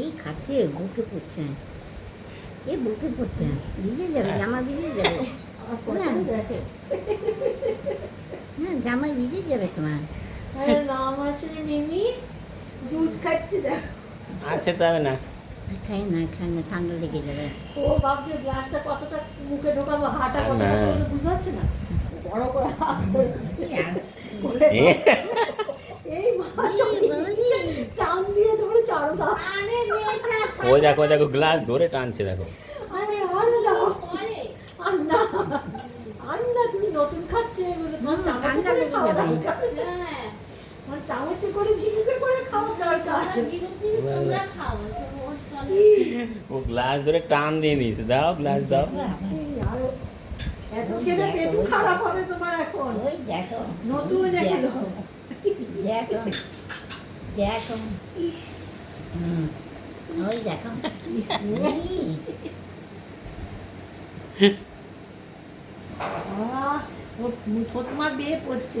এই খাচ্ছে বুকে পড়ছে। এ বুকে পড়ছে ভিজে যাবে জামা ভিজে যাবে। হ্যাঁ। জামা ভিজে যাবে তোমার। আরে নাম আসলে মিমি জুস খাচ্ছে আচ্ছা তবে না। খাই না খাই না ঠান্ডা লেগে যাবে। ও ভাবছে গ্লাসটা কতটা মুখে ঢোকাবো হাটা কতটা বুঝতে পারছে না। বড় করে হাত। এই টান দিয়ে ধরে চারো দাও ও দেখো দেখো গ্লাস ধরে টানছে দেখো। আরে আর দাও আর না। আর না তুমি নতুন খাচ্ছে এগুলো। চামচে করে লেগে খাওয়া যাবে। চামচে করে ঝিনুকে করে খাওয়ার দরকার। ও গ্লাস ধরে টান দিয়ে নিয়েছে দাও গ্লাস দাও এত খেলে পেটু খারাপ হবে তোমার এখন দেখো নতুন এগুলো দেখো দেখো ওই দেখো আহ, তোমার বিয়ে পড়ছে